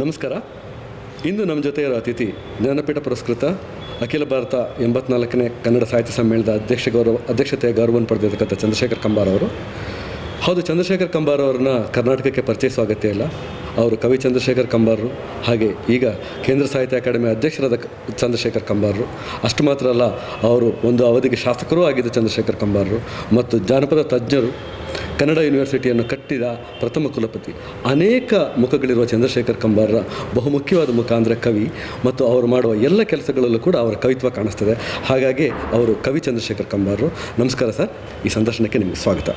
ನಮಸ್ಕಾರ. ಇಂದು ನಮ್ಮ ಜೊತೆ ಇರೋ ಅತಿಥಿ, ಜ್ಞಾನಪೀಠ ಪುರಸ್ಕೃತ ಅಖಿಲ ಭಾರತ ಎಂಬತ್ನಾಲ್ಕನೇ ಕನ್ನಡ ಸಾಹಿತ್ಯ ಸಮ್ಮೇಳನದ ಅಧ್ಯಕ್ಷ ಗೌರವ, ಅಧ್ಯಕ್ಷತೆಯ ಗೌರವವನ್ನು ಪಡೆದಿರ್ತಕ್ಕಂಥ ಚಂದ್ರಶೇಖರ್ ಕಂಬಾರ ಅವರು. ಹೌದು, ಚಂದ್ರಶೇಖರ್ ಕಂಬಾರ್ ಅವ್ರನ್ನ ಕರ್ನಾಟಕಕ್ಕೆ ಪರಿಚಯಿಸುವ ಅಗತ್ಯ ಇಲ್ಲ. ಅವರು ಕವಿ ಚಂದ್ರಶೇಖರ್ ಕಂಬಾರರು, ಹಾಗೆ ಈಗ ಕೇಂದ್ರ ಸಾಹಿತ್ಯ ಅಕಾಡೆಮಿ ಅಧ್ಯಕ್ಷರಾದ ಚಂದ್ರಶೇಖರ್ ಕಂಬಾರರು. ಅಷ್ಟು ಮಾತ್ರ ಅಲ್ಲ, ಅವರು ಒಂದು ಅವಧಿಗೆ ಶಾಸಕರೂ ಆಗಿದ್ದ ಚಂದ್ರಶೇಖರ್ ಕಂಬಾರರು. ಮತ್ತು ಜಾನಪದ ತಜ್ಞರು ಕನ್ನಡ ಯೂನಿವರ್ಸಿಟಿಯನ್ನು ಕಟ್ಟಿದ ಪ್ರಥಮ ಕುಲಪತಿ. ಅನೇಕ ಮುಖಗಳಿರುವ ಚಂದ್ರಶೇಖರ್ ಕಂಬಾರರ ಬಹುಮುಖ್ಯವಾದ ಮುಖ ಅಂದರೆ ಕವಿ ಮತ್ತು ಅವರು ಮಾಡುವ ಎಲ್ಲ ಕೆಲಸಗಳಲ್ಲೂ ಕೂಡ ಅವರ ಕವಿತ್ವ ಕಾಣಿಸ್ತದೆ. ಹಾಗಾಗಿ ಅವರು ಕವಿ ಚಂದ್ರಶೇಖರ್ ಕಂಬಾರರು. ನಮಸ್ಕಾರ ಸರ್. ಈ ಸಂದರ್ಶನಕ್ಕೆ ನಿಮಗೆ ಸ್ವಾಗತ.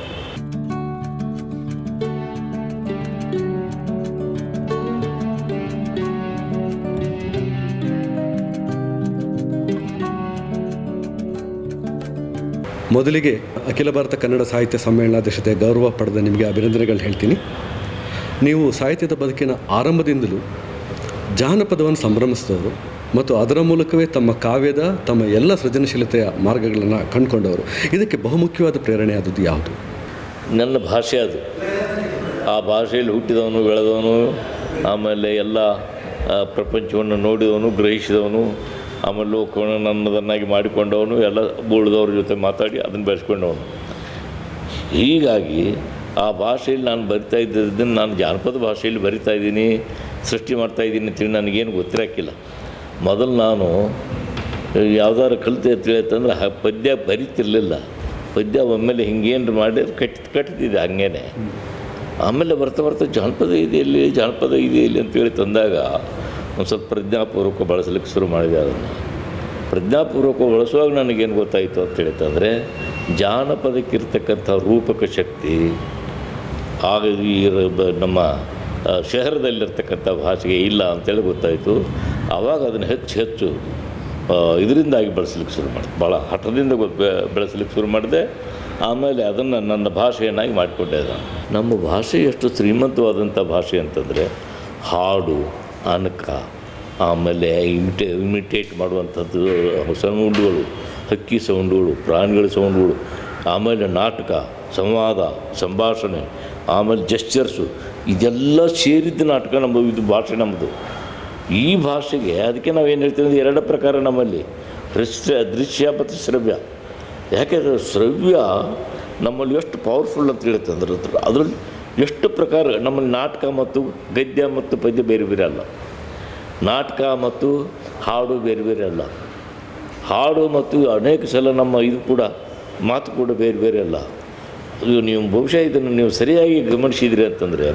ಮೊದಲಿಗೆ ಅಖಿಲ ಭಾರತ ಕನ್ನಡ ಸಾಹಿತ್ಯ ಸಮ್ಮೇಳನಾಧ್ಯಕ್ಷತೆ ಗೌರವ ಪಡೆದ ನಿಮಗೆ ಅಭಿನಂದನೆಗಳು ಹೇಳ್ತೀನಿ. ನೀವು ಸಾಹಿತ್ಯದ ಬದುಕಿನ ಆರಂಭದಿಂದಲೂ ಜಾನಪದವನ್ನು ಸಂಭ್ರಮಿಸಿದವರು ಮತ್ತು ಅದರ ಮೂಲಕವೇ ತಮ್ಮ ಕಾವ್ಯದ, ತಮ್ಮ ಎಲ್ಲ ಸೃಜನಶೀಲತೆಯ ಮಾರ್ಗಗಳನ್ನು ಕಂಡುಕೊಂಡವರು. ಇದಕ್ಕೆ ಬಹುಮುಖ್ಯವಾದ ಪ್ರೇರಣೆ ಆದದ್ದು ಯಾವುದು? ನನ್ನ ಭಾಷೆ ಅದು. ಆ ಭಾಷೆಯಲ್ಲಿ ಹುಟ್ಟಿದವನು, ಬೆಳೆದವನು, ಆಮೇಲೆ ಎಲ್ಲ ಪ್ರಪಂಚವನ್ನು ನೋಡಿದವನು, ಗ್ರಹಿಸಿದವನು ಆಮೇಲೆ ಲೋಕವನ್ನು ನನ್ನದನ್ನಾಗಿ ಮಾಡಿಕೊಂಡವನು, ಎಲ್ಲ ಉಳಿದವ್ರ ಜೊತೆ ಮಾತಾಡಿ ಅದನ್ನು ಬೆಳೆಸ್ಕೊಂಡವನು. ಹೀಗಾಗಿ ಆ ಭಾಷೆಯಲ್ಲಿ ನಾನು ಬರಿತಾ ಇದ್ದದನ್ನು ನಾನು ಜಾನಪದ ಭಾಷೆಯಲ್ಲಿ ಬರಿತಾ ಇದ್ದೀನಿ, ಸೃಷ್ಟಿ ಮಾಡ್ತಾ ಇದ್ದೀನಿ ಅಂತೇಳಿ ನನಗೇನು ಗೊತ್ತಿರಾಕಿಲ್ಲ ಮೊದಲು ನಾನು ಯಾವ್ದಾದ್ರು ಕಲಿತೆ ತಿಳಿಯತ್ತಂದ್ರೆ ಪದ್ಯ ಬರಿತಿರ್ಲಿಲ್ಲ. ಪದ್ಯ ಒಮ್ಮೆಲೆ ಹಿಂಗೇನು ಮಾಡಿ ಕಟ್, ಕಟ್ತಿದ್ದೆ ಹಂಗೇನೆ. ಆಮೇಲೆ ಬರ್ತಾ ಬರ್ತಾ ಜಾನಪದ ಇದೆಯಲ್ಲಿ ಜಾನಪದ ಇದೆಯಲ್ಲಿ ಅಂತೇಳಿ ತಂದಾಗ ಒಂದು ಸ್ವಲ್ಪ ಪ್ರಜ್ಞಾಪೂರ್ವಕ ಬಳಸಲಿಕ್ಕೆ ಶುರು ಮಾಡಿದೆ ಅದನ್ನು. ಪ್ರಜ್ಞಾಪೂರ್ವಕ ಬಳಸುವಾಗ ನನಗೇನು ಗೊತ್ತಾಯಿತು ಅಂತ ಹೇಳ್ತಂದರೆ ಜಾನಪದಕ್ಕಿರ್ತಕ್ಕಂಥ ರೂಪಕ ಶಕ್ತಿ, ಆಗ ಈ ನಮ್ಮ ಶಹರದಲ್ಲಿರ್ತಕ್ಕಂಥ ಭಾಷೆಗೆ ಇಲ್ಲ ಅಂತೇಳಿ ಗೊತ್ತಾಯಿತು. ಆವಾಗ ಅದನ್ನು ಹೆಚ್ಚು ಹೆಚ್ಚು ಇದರಿಂದಾಗಿ ಬಳಸಲಿಕ್ಕೆ ಶುರು ಮಾಡಿದೆ. ಭಾಳ ಹಠದಿಂದ ಬೆಳೆಸಲಿಕ್ಕೆ ಶುರು ಮಾಡಿದೆ. ಆಮೇಲೆ ಅದನ್ನು ನನ್ನ ಭಾಷೆಯನ್ನಾಗಿ ಮಾಡಿಕೊಂಡೆ ನಾನು. ನಮ್ಮ ಭಾಷೆ ಎಷ್ಟು ಶ್ರೀಮಂತವಾದಂಥ ಭಾಷೆ ಅಂತಂದರೆ, ಹಾಡು, ಅನಕ ಆಮೇಲೆ ಇಮಿಟೇ, ಇಮಿಟೇಟ್ ಮಾಡುವಂಥದ್ದು ಸೌಂಡ್ಗಳು ಹಕ್ಕಿ ಸೌಂಡ್ಗಳು ಪ್ರಾಣಿಗಳ ಸೌಂಡ್ಗಳು ಆಮೇಲೆ ನಾಟಕ, ಸಂವಾದ, ಸಂಭಾಷಣೆ, ಆಮೇಲೆ ಜಸ್ಚರ್ಸು ಇದೆಲ್ಲ ಸೇರಿದ್ದ ನಾಟಕ ನಮ್ಮದು ಇದು ಭಾಷೆ ನಮ್ಮದು. ಈ ಭಾಷೆಗೆ ಅದಕ್ಕೆ ನಾವು ಏನು ಹೇಳ್ತೀವಿ ಅಂದರೆ ಎರಡು ಪ್ರಕಾರ ನಮ್ಮಲ್ಲಿ, ದೃಶ್ಯ ದೃಶ್ಯ ಮತ್ತು ಶ್ರವ್ಯ. ಯಾಕೆಂದರೆ ಶ್ರವ್ಯ ನಮ್ಮಲ್ಲಿ ಎಷ್ಟು ಪವರ್ಫುಲ್ ಅಂತ ಹೇಳುತ್ತೆ ಅಂದ್ರೆ ಅದರಲ್ಲಿ ಎಷ್ಟು ಪ್ರಕಾರ ನಮ್ಮಲ್ಲಿ ನಾಟಕ ಮತ್ತು ಗದ್ಯ ಮತ್ತು ಪದ್ಯ ಬೇರೆ ಬೇರೆ ಅಲ್ಲ. ನಾಟಕ ಮತ್ತು ಹಾಡು ಬೇರೆ ಬೇರೆ ಅಲ್ಲ. ಹಾಡು ಮತ್ತು ಅನೇಕ ಸಲ ನಮ್ಮ ಇದು ಕೂಡ ಮಾತು ಕೂಡ ಬೇರೆ ಬೇರೆ ಅಲ್ಲ. ಇದು ನೀವು ಬಹುಶಃ ಇದನ್ನು ನೀವು ಸರಿಯಾಗಿ ಗಮನಿಸಿದ್ರಿ ಅಂತಂದರೆ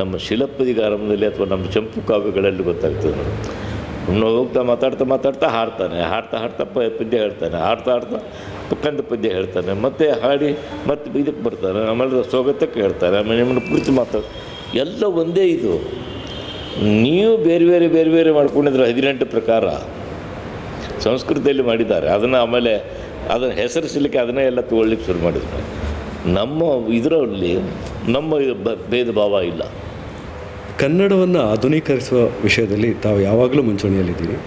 ನಮ್ಮ ಶಿಲಪ್ಪದಿಗ ಆರಂಭದಲ್ಲಿ ಅಥವಾ ನಮ್ಮ ಚಂಪು ಕಾವ್ಯಗಳಲ್ಲಿ ಗೊತ್ತಾಗ್ತದೆ. ನಾವು ಹೋಗ್ತಾ ಮಾತಾಡ್ತಾ ಮಾತಾಡ್ತಾ ಹಾಡ್ತಾನೆ, ಹಾಡ್ತಾ ಹಾಡ್ತಾ ಪದ್ಯ ಹೇಳ್ತಾನೆ, ಹಾಡ್ತಾ ಹಾಡ್ತಾ ಪಕ್ಕಂದ ಪದ್ಯ ಹೇಳ್ತಾನೆ, ಮತ್ತೆ ಹಾಡಿ ಮತ್ತೆ ಇದಕ್ಕೆ ಬರ್ತಾನೆ, ಆಮೇಲೆ ಸ್ವಾಗತಕ್ಕೆ ಹೇಳ್ತಾರೆ ಆಮೇಲೆ ನಿಮ್ಮನ್ನು ಕುರಿತು ಮಾತಾಡ ಎಲ್ಲ ಒಂದೇ ಇದು. ನೀವು ಬೇರೆ ಬೇರೆ ಬೇರೆ ಬೇರೆ ಮಾಡ್ಕೊಂಡಿದ್ರೆ ಹದಿನೆಂಟು ಪ್ರಕಾರ ಸಂಸ್ಕೃತಿಯಲ್ಲಿ ಮಾಡಿದ್ದಾರೆ. ಅದನ್ನು ಆಮೇಲೆ ಅದನ್ನು ಹೆಸರಿಸಲಿಕ್ಕೆ ಅದನ್ನೇ ಎಲ್ಲ ತಗೊಳ್ಳಿಕ್ಕೆ ಶುರು ಮಾಡಿದ್ರು. ನಮ್ಮ ಇದರಲ್ಲಿ ನಮ್ಮ ಭೇದ ಭಾವ ಇಲ್ಲ. ಕನ್ನಡವನ್ನು ಆಧುನೀಕರಿಸುವ ವಿಷಯದಲ್ಲಿ ತಾವು ಯಾವಾಗಲೂ ಮುಂಚೂಣಿಯಲ್ಲಿದ್ದೀರಿ.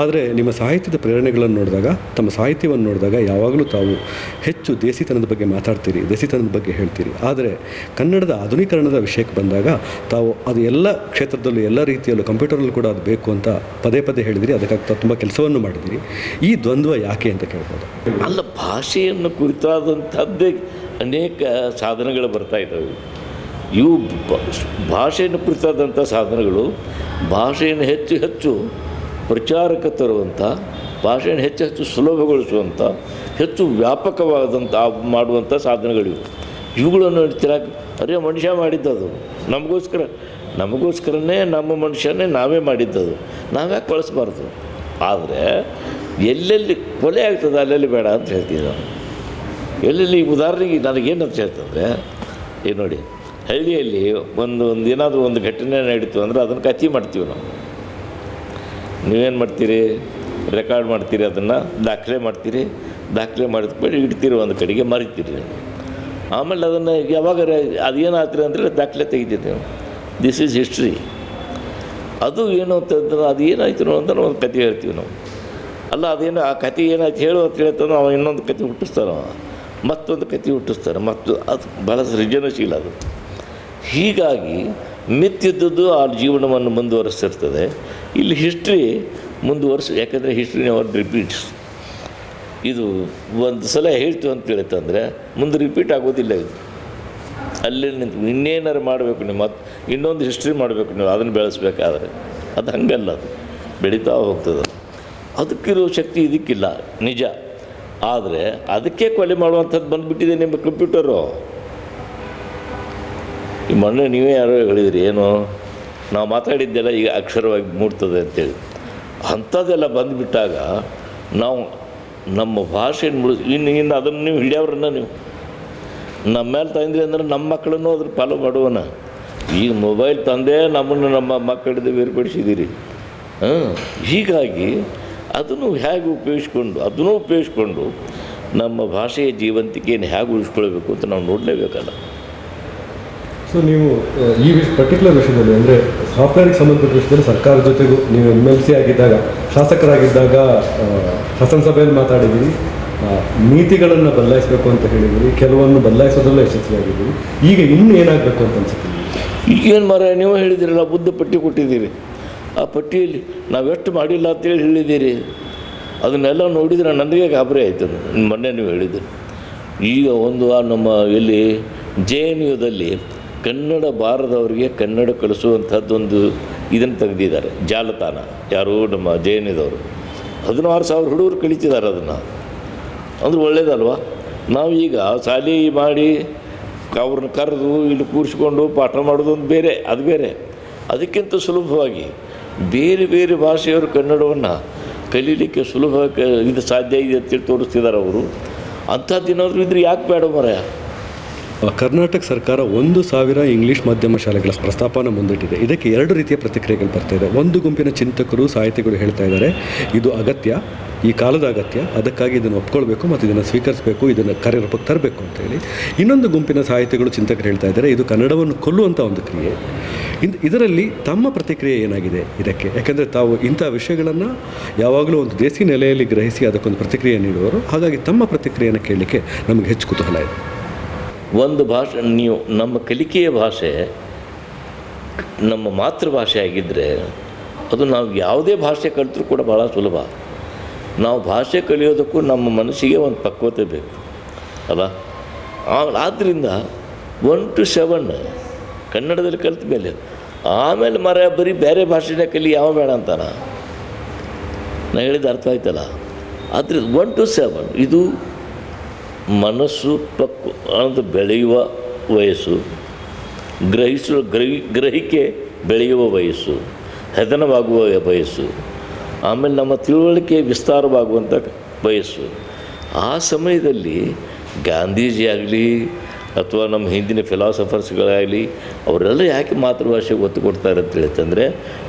ಆದರೆ ನಿಮ್ಮ ಸಾಹಿತ್ಯದ ಪ್ರೇರಣೆಗಳನ್ನು ನೋಡಿದಾಗ, ತಮ್ಮ ಸಾಹಿತ್ಯವನ್ನು ನೋಡಿದಾಗ ಯಾವಾಗಲೂ ತಾವು ಹೆಚ್ಚು ದೇಸಿತನದ ಬಗ್ಗೆ ಮಾತಾಡ್ತೀರಿ, ದೇಸಿತನದ ಬಗ್ಗೆ ಹೇಳ್ತೀರಿ. ಆದರೆ ಕನ್ನಡದ ಆಧುನೀಕರಣದ ವಿಷಯಕ್ಕೆ ಬಂದಾಗ ತಾವು ಅದು ಎಲ್ಲ ಕ್ಷೇತ್ರದಲ್ಲೂ, ಎಲ್ಲ ರೀತಿಯಲ್ಲೂ ಕಂಪ್ಯೂಟರಲ್ಲೂ ಕೂಡ ಅದು ಬೇಕು ಅಂತ ಪದೇ ಪದೇ ಹೇಳಿದಿರಿ. ಅದಕ್ಕಾಗಿ ತುಂಬ ಕೆಲಸವನ್ನು ಮಾಡಿದಿರಿ. ಈ ದ್ವಂದ್ವ ಯಾಕೆ ಅಂತ ಕೇಳ್ಬೋದು. ಅಲ್ಲ, ಭಾಷೆಯನ್ನು ಕುರಿತಾದಂಥದ್ದೇ ಅನೇಕ ಸಾಧನಗಳು ಬರ್ತಾ ಇದ್ದಾವೆ. ಇವು ಭಾಷೆಯನ್ನು ಕುರಿತಾದಂಥ ಸಾಧನಗಳು, ಭಾಷೆಯನ್ನು ಹೆಚ್ಚು ಹೆಚ್ಚು ಪ್ರಚಾರಕ್ಕೆ ತರುವಂಥ ಭಾಷೆಯನ್ನು ಹೆಚ್ಚು ಹೆಚ್ಚು ಸುಲಭಗೊಳಿಸುವಂಥ, ಹೆಚ್ಚು ವ್ಯಾಪಕವಾದಂಥ ಮಾಡುವಂಥ ಸಾಧನಗಳಿವು. ಇವುಗಳನ್ನು ತಿರಾಕ್, ಅರೆ ಮನುಷ್ಯ ಮಾಡಿದ್ದದು. ನಮಗೋಸ್ಕರ, ನಮಗೋಸ್ಕರನೇ ನಮ್ಮ ಮನುಷ್ಯನೇ ನಾವೇ ಮಾಡಿದ್ದದು. ನಾವ್ಯಾಕೆ ಕಳಿಸ್ಬಾರ್ದು ಆದರೆ, ಎಲ್ಲೆಲ್ಲಿ ಕೊಲೆ ಆಗ್ತದೆ ಅಲ್ಲೆಲ್ಲಿ ಬೇಡ ಅಂತ ಹೇಳ್ತೀನಿ ನಾನು ಎಲ್ಲೆಲ್ಲಿ, ಉದಾಹರಣೆಗೆ ನನಗೇನಂತ ಹೇಳ್ತಂದರೆ ಈಗ ನೋಡಿ, ಹಳ್ಳಿಯಲ್ಲಿ ಒಂದು ಒಂದು ಏನಾದರೂ ಒಂದು ಘಟನೆ ನಡೀತು ಅಂದರೆ ಅದನ್ನು ಕಥೆ ಮಾಡ್ತೀವಿ ನಾವು. ನೀವೇನು ಮಾಡ್ತೀರಿ? ರೆಕಾರ್ಡ್ ಮಾಡ್ತೀರಿ ಅದನ್ನು, ದಾಖಲೆ ಮಾಡ್ತೀರಿ. ದಾಖಲೆ ಮಾಡಿದ ಮೇಲೆ ಇಡ್ತೀರಿ ಒಂದು ಕಡೆಗೆ ಮರಿತೀರಿ. ಆಮೇಲೆ ಅದನ್ನು ಯಾವಾಗ ಅದೇನಾಗ್ತೀರಿ ಅಂತೇಳಿ ದಾಖಲೆ ತೆಗಿತೀರಿ ದಿಸ್ ಈಸ್ ಹಿಸ್ಟ್ರಿ ಅದು ಏನು ಅಂತಂದ್ರೆ ಅದು ಏನಾಯ್ತು ಅಂತ ಒಂದು ಕತೆ ಹೇಳ್ತೀವಿ ನಾವು. ಅಲ್ಲ, ಅದೇನು, ಆ ಕತೆ ಏನಾಯ್ತು ಹೇಳು ಅಂತ ಹೇಳ್ತಾನೆ ಅವ ಇನ್ನೊಂದು ಕತೆ ಹುಟ್ಟಿಸ್ತಾನೆ ಮತ್ತೊಂದು ಕತೆ ಹುಟ್ಟಿಸ್ತಾರೆ ಮತ್ತು ಅದು ಭಾಳ ಸೃಜನಶೀಲ ಅದು. ಹೀಗಾಗಿ ಮಿತ್ತಿದ್ದದ್ದು ಆ ಜೀವನವನ್ನು ಮುಂದುವರಿಸ್ತಿರ್ತದೆ ಇಲ್ಲಿ ಹಿಸ್ಟ್ರಿ ವರ್ಷ ಯಾಕಂದರೆ ಹಿಸ್ಟ್ರಿ ನೆವರ್ ರಿಪೀಟ್ಸ್ ಇದು ಒಂದು ಸಲ ಹೇಳ್ತು ಅಂತ ಮುಂದೆ ರಿಪೀಟ್ ಆಗೋದಿಲ್ಲ ಇದು. ಅಲ್ಲಿ ನಿಂತು ಇನ್ನೇನಾರು ಮಾಡಬೇಕು ನೀವು ಮತ್ತು ಇನ್ನೊಂದು ಹಿಸ್ಟ್ರಿ ಮಾಡಬೇಕು ನೀವು, ಅದನ್ನು ಬೆಳೆಸ್ಬೇಕಾದ್ರೆ. ಅದು ಹಂಗಲ್ಲ ಅದು. ಬೆಳೀತಾ ಹೋಗ್ತದೆ ಅದಕ್ಕಿರೋ ಶಕ್ತಿ ಇದಕ್ಕಿಲ್ಲ, ನಿಜ. ಆದರೆ ಅದಕ್ಕೆ ಕೊಲೆ ಮಾಡುವಂಥದ್ದು ಬಂದುಬಿಟ್ಟಿದೆ ನಿಮ್ಮ ಕಂಪ್ಯೂಟರು ಈ ಮೊನ್ನೆ ನೀವೇ ಯಾರೋ ಹೇಳಿದ್ರಿ, ಏನು? ನಾವು ಮಾತಾಡಿದ್ದೆಲ್ಲ ಈಗ ಅಕ್ಷರವಾಗಿ ಮೂಡ್ತದೆ ಅಂತೇಳಿ. ಅಂಥದ್ದೆಲ್ಲ ಬಂದುಬಿಟ್ಟಾಗ ನಾವು ನಮ್ಮ ಭಾಷೆಯನ್ನು ಮುಳಿಸ್, ಇನ್ನು ಇನ್ನು ಅದನ್ನು ನೀವು ಹಿಡಿಯವ್ರನ್ನ ನೀವು. ನಮ್ಮ ಮೇಲೆ ತಂದ್ರಿ ಅಂದರೆ ನಮ್ಮ ಮಕ್ಕಳನ್ನು ಅದ್ರ ಫಾಲೋ ಮಾಡುವನ. ಈಗ ಮೊಬೈಲ್ ತಂದೆ ನಮ್ಮನ್ನು ನಮ್ಮ ಮಕ್ಕಳಿಂದ ಬೇರ್ಪಡಿಸಿದ್ದೀರಿ. ಹಾಂ, ಹೀಗಾಗಿ ಅದನ್ನು ಹೇಗೆ ಉಪಯೋಗಿಸ್ಕೊಂಡು, ಅದನ್ನು ಉಪಯೋಗಿಸ್ಕೊಂಡು ನಮ್ಮ ಭಾಷೆಯ ಜೀವಂತಿಕೆಯನ್ನು ಹೇಗೆ ಉಳಿಸ್ಕೊಳ್ಬೇಕು ಅಂತ ನಾವು ನೋಡಲೇಬೇಕಲ್ಲ. ಸೊ ನೀವು ಈ ವಿಷ ಪರ್ಟಿಕ್ಯುಲರ್ ವಿಷಯದಲ್ಲಿ, ಅಂದರೆ ಸಾಫ್ಟ್ವೇರ್ಗೆ ಸಂಬಂಧಪಟ್ಟ ವಿಷಯದಲ್ಲಿ ಸರ್ಕಾರದ ಜೊತೆಗೂ ನೀವು ಎಂ ಎಲ್ ಸಿ ಆಗಿದ್ದಾಗ, ಶಾಸಕರಾಗಿದ್ದಾಗ ಶಾಸನಸಭೆಯಲ್ಲಿ ಮಾತಾಡಿದ್ದೀರಿ. ನೀತಿಗಳನ್ನು ಬದಲಾಯಿಸಬೇಕು ಅಂತ ಹೇಳಿದ್ದೀರಿ. ಕೆಲವನ್ನು ಬದಲಾಯಿಸೋದ್ರಲ್ಲೂ ಯಶಸ್ವಿಯಾಗಿದ್ದೀರಿ. ಈಗ ಇನ್ನೂ ಏನಾಗಬೇಕು ಅಂತ ಅನ್ಸುತ್ತೆ? ಏನು ಮರ ನೀವು ಹೇಳಿದಿರಲ್ಲ, ಬುದ್ಧ ಪಟ್ಟಿ ಕೊಟ್ಟಿದ್ದೀರಿ. ಆ ಪಟ್ಟಿಯಲ್ಲಿ ನಾವೆಷ್ಟು ಮಾಡಿಲ್ಲ ಅಂತೇಳಿ ಹೇಳಿದ್ದೀರಿ. ಅದನ್ನೆಲ್ಲ ನೋಡಿದರೆ ನನಗೆ ಗಾಬರಿ ಆಯಿತು ಮೊನ್ನೆ ನೀವು ಹೇಳಿದ್ದೀರಿ ಈಗ ಒಂದು ನಮ್ಮ ಇಲ್ಲಿ ಜೆ ಎನ್ ಯುದಲ್ಲಿ ಕನ್ನಡ ಬಾರದವರಿಗೆ ಕನ್ನಡ ಕಲಿಸುವಂಥದ್ದೊಂದು ಇದನ್ನು ತೆಗೆದಿದ್ದಾರೆ, ಜಾಲತಾಣ. ಯಾರು ನಮ್ಮ ಜಯನಿದವರು ಹದಿನಾರು ಸಾವಿರ ಹುಡುಗರು ಕಲಿತಿದ್ದಾರೆ ಅದನ್ನು. ಅಂದ್ರೆ ಒಳ್ಳೇದಲ್ವ? ನಾವು ಈಗ ಶಾಲೆ ಮಾಡಿ ಅವ್ರನ್ನ ಕರೆದು ಇಲ್ಲಿ ಕೂರಿಸ್ಕೊಂಡು ಪಾಠ ಮಾಡೋದು ಒಂದು ಬೇರೆ, ಅದು ಬೇರೆ. ಅದಕ್ಕಿಂತ ಸುಲಭವಾಗಿ ಬೇರೆ ಬೇರೆ ಭಾಷೆಯವರು ಕನ್ನಡವನ್ನು ಕಲೀಲಿಕ್ಕೆ ಸುಲಭಕ್ಕೆ ಇದು ಸಾಧ್ಯ ಇದೆ ಅಂತೇಳಿ ತೋರಿಸ್ತಿದ್ದಾರೆ ಅವರು. ಅಂಥದ್ದೇನಾದರೂ ಇದ್ರೆ ಯಾಕೆ ಬೇಡ ಮರ ಕರ್ನಾಟಕ ಸರ್ಕಾರ ಒಂದು ಸಾವಿರ ಇಂಗ್ಲಿಷ್ ಮಾಧ್ಯಮ ಶಾಲೆಗಳ ಪ್ರಸ್ತಾಪನ ಮುಂದಿಟ್ಟಿದೆ. ಇದಕ್ಕೆ ಎರಡು ರೀತಿಯ ಪ್ರತಿಕ್ರಿಯೆಗಳು ಬರ್ತಾ ಇದೆ. ಒಂದು ಗುಂಪಿನ ಚಿಂತಕರು, ಸಾಹಿತಿಗಳು ಹೇಳ್ತಾ ಇದ್ದಾರೆ, ಇದು ಅಗತ್ಯ, ಈ ಕಾಲದ ಅಗತ್ಯ, ಅದಕ್ಕಾಗಿ ಇದನ್ನು ಒಪ್ಕೊಳ್ಬೇಕು ಮತ್ತು ಇದನ್ನು ಸ್ವೀಕರಿಸಬೇಕು, ಇದನ್ನು ಕಾರ್ಯರೂಪಕ್ಕೆ ತರಬೇಕು ಅಂತೇಳಿ ಇನ್ನೊಂದು ಗುಂಪಿನ ಸಾಹಿತಿಗಳು, ಚಿಂತಕರು ಹೇಳ್ತಾ ಇದ್ದಾರೆ, ಇದು ಕನ್ನಡವನ್ನು ಕೊಲ್ಲುವಂಥ ಒಂದು ಕ್ರಿಯೆ. ಇಂದು ಇದರಲ್ಲಿ ತಮ್ಮ ಪ್ರತಿಕ್ರಿಯೆ ಏನಾಗಿದೆ ಇದಕ್ಕೆ? ಯಾಕೆಂದರೆ ತಾವು ಇಂಥ ವಿಷಯಗಳನ್ನು ಯಾವಾಗಲೂ ಒಂದು ದೇಸಿ ನೆಲೆಯಲ್ಲಿ ಗ್ರಹಿಸಿ ಅದಕ್ಕೊಂದು ಪ್ರತಿಕ್ರಿಯೆ ನೀಡುವರು. ಹಾಗಾಗಿ ತಮ್ಮ ಪ್ರತಿಕ್ರಿಯೆಯನ್ನು ಕೇಳಲಿಕ್ಕೆ ನಮಗೆ ಹೆಚ್ಚು ಕುತೂಹಲ ಇದೆ. ಒಂದು ಭಾಷೆ, ನೀವು ನಮ್ಮ ಕಲಿಕೆಯ ಭಾಷೆ, ನಮ್ಮ ಮಾತೃಭಾಷೆ ಆಗಿದ್ದರೆ ಅದು ನಾವು ಯಾವುದೇ ಭಾಷೆ ಕಲಿತರೂ ಕೂಡ ಭಾಳ ಸುಲಭ. ನಾವು ಭಾಷೆ ಕಲಿಯೋದಕ್ಕೂ ನಮ್ಮ ಮನಸ್ಸಿಗೆ ಒಂದು ಪಕ್ವತೆ ಬೇಕು, ಅಲ್ಲ? ಆದ್ದರಿಂದ ಒನ್ ಟು ಸೆವೆನ್ ಕನ್ನಡದಲ್ಲಿ ಕಲಿತ ಮೇಲೆ, ಆಮೇಲೆ ಮರ ಬರೀ ಬೇರೆ ಭಾಷೆನೇ ಕಲಿ ಯಾವ ಬೇಡ ಅಂತಾನ? ನಾನು ಹೇಳಿದ ಅರ್ಥ ಆಯ್ತಲ್ಲ? ಆದರೆ ಒನ್ ಟು ಸೆವೆನ್ ಇದು ಮನಸ್ಸು ಪಕ್ವ ಅಂತ ಬೆಳೆಯುವ ವಯಸ್ಸು ಗ್ರಹಿಸುವ ಗ್ರಹಿ, ಗ್ರಹಿಕೆ ಬೆಳೆಯುವ ವಯಸ್ಸು, ಹೆದನವಾಗುವ ವಯಸ್ಸು, ಆಮೇಲೆ ನಮ್ಮ ತಿಳುವಳಿಕೆ ವಿಸ್ತಾರವಾಗುವಂಥ ವಯಸ್ಸು. ಆ ಸಮಯದಲ್ಲಿ ಗಾಂಧೀಜಿ ಆಗಲಿ ಅಥವಾ ನಮ್ಮ ಹಿಂದಿನ ಫಿಲಾಸಫರ್ಸ್ಗಳಾಗಲಿ ಅವರೆಲ್ಲ ಯಾಕೆ ಮಾತೃಭಾಷೆಗೆ ಒತ್ತು ಕೊಡ್ತಾರೆ ಅಂತ ಹೇಳ್ತಂದರೆ,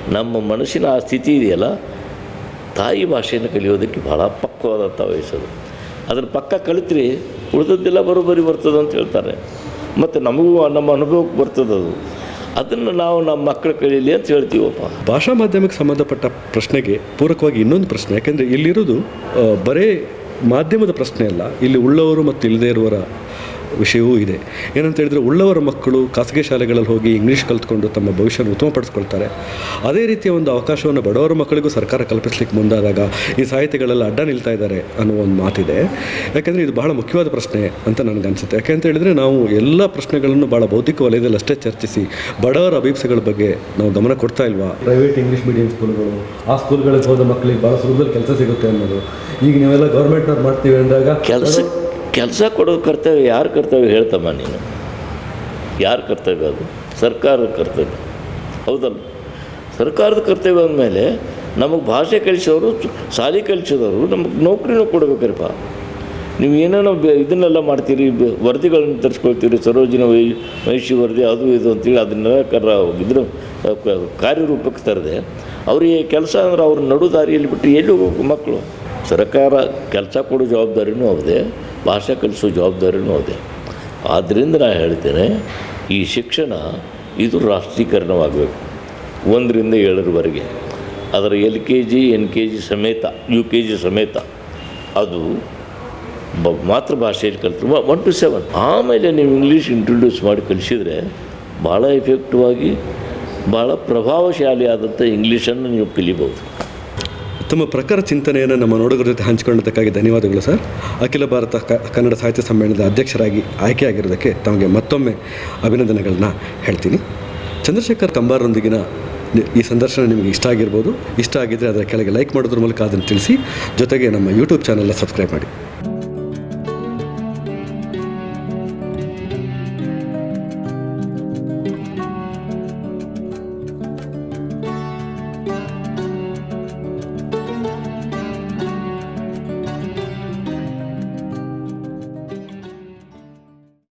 ನಮ್ಮ ಮನಸ್ಸಿನ ಆ ಸ್ಥಿತಿ ಇದೆಯಲ್ಲ, ತಾಯಿ ಭಾಷೆಯನ್ನು ಕಲಿಯೋದಕ್ಕೆ ಭಾಳ ಪಕ್ವವಾದಂಥ ವಯಸ್ಸದು. ಅದ್ರ ಪಕ್ಕ ಕಲಿತ್ರಿ ಉಳಿದದ್ದೆಲ್ಲ ಬರೋಬ್ಬರಿ ಬರ್ತದೆ ಅಂತ ಹೇಳ್ತಾರೆ. ಮತ್ತು ನಮಗೂ ನಮ್ಮ ಅನುಭವಕ್ಕೆ ಬರ್ತದದು ಅದನ್ನು ನಾವು ನಮ್ಮ ಮಕ್ಕಳು ಕಲೀಲಿ ಅಂತ ಹೇಳ್ತೀವಪ್ಪ. ಭಾಷಾ ಮಾಧ್ಯಮಕ್ಕೆ ಸಂಬಂಧಪಟ್ಟ ಪ್ರಶ್ನೆಗೆ ಪೂರಕವಾಗಿ ಇನ್ನೊಂದು ಪ್ರಶ್ನೆ, ಯಾಕೆಂದರೆ ಇಲ್ಲಿರೋದು ಬರೀ ಮಾಧ್ಯಮದ ಪ್ರಶ್ನೆ ಅಲ್ಲ. ಇಲ್ಲಿ ಉಳ್ಳವರು ಮತ್ತು ಇಲ್ಲದೇ ಇರುವವರ ವಿಷಯವೂ ಇದೆ. ಏನಂತ ಹೇಳಿದರೆ ಉಳ್ಳವರ ಮಕ್ಕಳು ಖಾಸಗಿ ಶಾಲೆಗಳಲ್ಲಿ ಹೋಗಿ ಇಂಗ್ಲೀಷ್ ಕಲ್ತ್ಕೊಂಡು ತಮ್ಮ ಭವಿಷ್ಯವನ್ನು ಉತ್ತಮಪಡಿಸ್ಕೊಳ್ತಾರೆ ಅದೇ ರೀತಿಯ ಒಂದು ಅವಕಾಶವನ್ನು ಬಡವರ ಮಕ್ಕಳಿಗೂ ಸರ್ಕಾರ ಕಲ್ಪಿಸಲಿಕ್ಕೆ ಮುಂದಾದಾಗ ಈ ಸಾಹಿತಿಗಳೆಲ್ಲ ಅಡ್ಡ ನಿಲ್ತಾ ಇದ್ದಾರೆ ಅನ್ನೋ ಒಂದು ಮಾತಿದೆ. ಯಾಕೆಂದರೆ ಇದು ಬಹಳ ಮುಖ್ಯವಾದ ಪ್ರಶ್ನೆ ಅಂತ ನನಗನ್ಸುತ್ತೆ ಯಾಕೆಂತ ಹೇಳಿದರೆ ನಾವು ಎಲ್ಲ ಪ್ರಶ್ನೆಗಳನ್ನು ಭಾಳ ಭೌತಿಕ ವಲಯದಲ್ಲಿ ಅಷ್ಟೇ ಚರ್ಚಿಸಿ ಬಡವರ ಅಭಿಪ್ಸೆಗಳ ಬಗ್ಗೆ ನಾವು ಗಮನ ಕೊಡ್ತಾ ಇಲ್ವಾ? ಪ್ರೈವೇಟ್ ಇಂಗ್ಲೀಷ್ ಮೀಡಿಯಂ ಸ್ಕೂಲ್ಗಳು ಆ ಸ್ಕೂಲ್ಗಳಿಗೆ ಹೋದ ಮಕ್ಕಳಿಗೆ ಭಾಳ ಸುಲಭದಲ್ಲಿ ಕೆಲಸ ಸಿಗುತ್ತೆ ಅನ್ನೋದು. ಈಗ ನೀವೆಲ್ಲ ಗೌರ್ಮೆಂಟ್ನವ್ರು ಮಾಡ್ತೀವಿ ಅಂದಾಗ ಕೆಲಸ ಕೆಲಸ ಕೊಡೋದು ಕರ್ತವ್ಯ, ಯಾರು ಕರ್ತವ್ಯ ಹೇಳ್ತಮ್ಮ ನೀನು? ಯಾರು ಕರ್ತವ್ಯ ಅದು? ಸರ್ಕಾರದ ಕರ್ತವ್ಯ. ಹೌದಲ್ಲ? ಸರ್ಕಾರದ ಕರ್ತವ್ಯ ಅಂದಮೇಲೆ ನಮಗೆ ಭಾಷೆ ಕಲಿಸೋರು, ಶಾಲೆ ಕಲಿಸಿದವರು ನಮಗೆ ನೌಕರಿನೂ ಕೊಡಬೇಕ್ರಿಪ್ಪ. ನೀವು ಏನೇನೋ ಇದನ್ನೆಲ್ಲ ಮಾಡ್ತೀರಿ ವರದಿಗಳನ್ನು ತರಿಸ್ಕೊಳ್ತೀರಿ, ಸರೋಜಿನ ವೈ, ಮಹಿಷಿ ವರದಿ, ಅದು ಇದು ಅಂತೇಳಿ ಅದನ್ನೆಲ್ಲ ಕರ ಇದ್ರ ಕಾರ್ಯರೂಪಕ್ಕೆ ತರದೆ. ಅವರಿಗೆ ಕೆಲಸ ಅಂದ್ರೆ ಅವ್ರ ನಡು ದಾರಿಯಲ್ಲಿ ಬಿಟ್ಟು ಎಲ್ಲಿ ಹೋಗ್ಬೇಕು ಮಕ್ಕಳು ಸರ್ಕಾರ ಕೆಲಸ ಕೊಡೋ ಜವಾಬ್ದಾರಿನೂ ಅವ್ರದೇ. ಭಾಷೆ ಕಲಿಸೋ ಜವಾಬ್ದಾರಿನೂ ಅದೇ. ಆದ್ದರಿಂದ ನಾನು ಹೇಳ್ತೇನೆ, ಈ ಶಿಕ್ಷಣ ಇದು ರಾಷ್ಟ್ರೀಕರಣವಾಗಬೇಕು. ಒಂದರಿಂದ ಏಳರವರೆಗೆ. ಅದರ L K G, N K G ಸಮೇತ, ಯು ಕೆ ಜಿ ಸಮೇತ ಅದು ಬ ಮಾತೃಭಾಷೆಯಲ್ಲಿ ಕಲಿತು ಒನ್ ಟು ಸೆವೆನ್. ಆಮೇಲೆ ನೀವು ಇಂಗ್ಲೀಷ್ ಇಂಟ್ರೊಡ್ಯೂಸ್ ಮಾಡಿ ಕಲಿಸಿದರೆ ಭಾಳ ಎಫೆಕ್ಟಿವ್ ಆಗಿ, ಭಾಳ ಪ್ರಭಾವಶಾಲಿಯಾದಂಥ ಇಂಗ್ಲೀಷನ್ನು ನೀವು ಕಲಿಬೋದು ತಮ್ಮ ಪ್ರಖರ ಚಿಂತನೆಯನ್ನು ನಮ್ಮ ನೋಡುಗರ ಜೊತೆ ಹಂಚಿಕೊಂಡದಕ್ಕಾಗಿ ಧನ್ಯವಾದಗಳು ಸರ್. ಅಖಿಲ ಭಾರತ ಕನ್ನಡ ಸಾಹಿತ್ಯ ಸಮ್ಮೇಳನದ ಅಧ್ಯಕ್ಷರಾಗಿ ಆಯ್ಕೆಯಾಗಿರೋದಕ್ಕೆ ತಮಗೆ ಮತ್ತೊಮ್ಮೆ ಅಭಿನಂದನೆಗಳನ್ನ ಹೇಳ್ತೀನಿ. ಚಂದ್ರಶೇಖರ್ ಕಂಬಾರರೊಂದಿಗಿನ ಈ ಸಂದರ್ಶನ ನಿಮಗೆ ಇಷ್ಟ ಆಗಿರ್ಬೋದು. ಇಷ್ಟ ಆಗಿದ್ದರೆ ಅದರ ಕೆಳಗೆ ಲೈಕ್ ಮಾಡೋದ್ರ ಮೂಲಕ ಅದನ್ನು ತಿಳಿಸಿ. ಜೊತೆಗೆ ನಮ್ಮ ಯೂಟ್ಯೂಬ್ ಚಾನಲ್ನ ಸಬ್ಸ್ಕ್ರೈಬ್ ಮಾಡಿ.